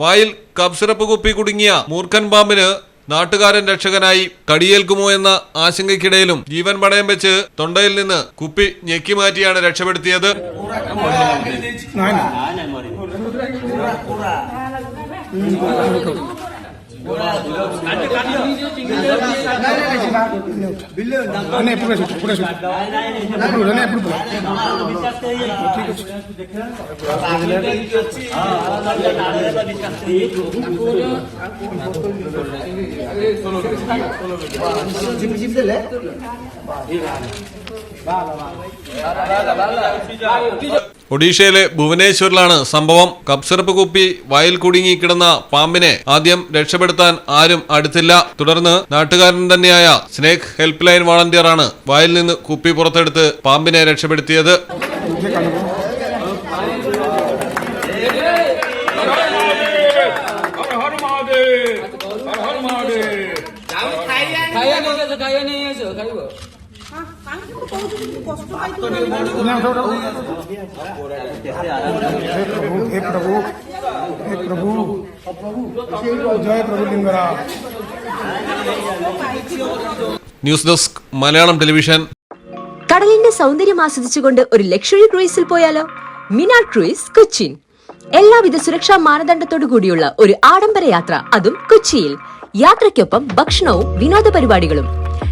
വായിൽ കബ്സിറപ്പ് കുപ്പി കുടുങ്ങിയ മൂർഖൻ പാമ്പിന് നാട്ടുകാരൻ രക്ഷകനായി കടിയേൽക്കുമോ എന്ന ആശങ്കയ്ക്കിടയിലും ജീവൻ പണയം വെച്ച് തൊണ്ടയിൽ നിന്ന് കുപ്പി ഞെക്കി മാറ്റിയാണ് രക്ഷപ്പെടുത്തിയത്. জিমজিম দিলে ভালো ভালো ভালো ভালো ഒഡീഷയിലെ ഭുവനേശ്വറിലാണ് സംഭവം കപ്സിറപ്പ് കുപ്പി വയൽ കുടുങ്ങി കിടന്ന പാമ്പിനെ ആദ്യം രക്ഷപ്പെടുത്താൻ ആരും അടുത്തില്ല തുടർന്ന് നാട്ടുകാരൻ തന്നെയായ സ്നേഹ് ഹെൽപ്പ് ലൈൻ വളണ്ടിയറാണ് വയലിൽ നിന്ന് കുപ്പി പുറത്തെടുത്ത് പാമ്പിനെ രക്ഷപ്പെടുത്തിയത് ന്യൂസ് ഡെസ്ക് മലയാളം ടെലിവിഷൻ. കടലിന്റെ സൗന്ദര്യം ആസ്വദിച്ചുകൊണ്ട് ഒരു ലക്ഷറി ക്രൂയിസിൽ പോയാലോ? മിനാ ക്രൂയിസ് കൊച്ചിൻ എല്ലാവിധ സുരക്ഷാ മാനദണ്ഡത്തോടു കൂടിയുള്ള ഒരു ആഡംബര യാത്ര അതും കൊച്ചിയിൽ. യാത്രയ്ക്കൊപ്പം ഭക്ഷണവും വിനോദ പരിപാടികളും.